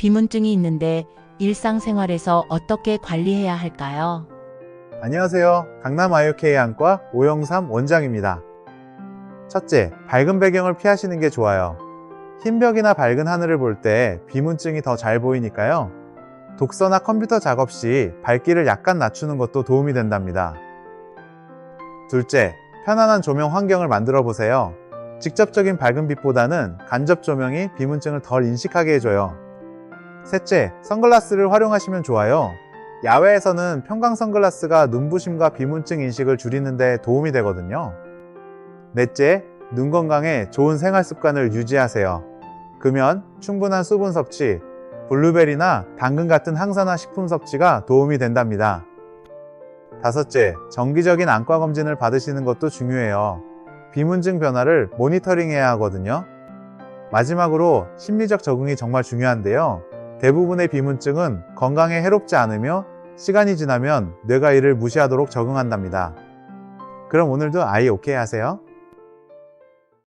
비문증이 있는데 일상생활에서 어떻게 관리해야 할까요? 안녕하세요. 강남 아이오케이 안과 오영삼 원장입니다. 첫째, 밝은 배경을 피하시는 게 좋아요. 흰 벽이나 밝은 하늘을 볼 때 비문증이 더 잘 보이니까요. 독서나 컴퓨터 작업 시 밝기를 약간 낮추는 것도 도움이 된답니다. 둘째, 편안한 조명 환경을 만들어 보세요. 직접적인 밝은 빛보다는 간접 조명이 비문증을 덜 인식하게 해줘요. 셋째, 선글라스를 활용하시면 좋아요. 야외에서는 평광 선글라스가 눈부심과 비문증 인식을 줄이는 데 도움이 되거든요. 넷째, 눈 건강에 좋은 생활 습관을 유지하세요. 금연, 충분한 수분 섭취, 블루베리나 당근 같은 항산화 식품 섭취가 도움이 된답니다. 다섯째, 정기적인 안과 검진을 받으시는 것도 중요해요. 비문증 변화를 모니터링해야 하거든요. 마지막으로 심리적 적응이 정말 중요한데요. 대부분의 비문증은 건강에 해롭지 않으며 시간이 지나면 뇌가 이를 무시하도록 적응한답니다. 그럼 오늘도 아이 오케이 하세요.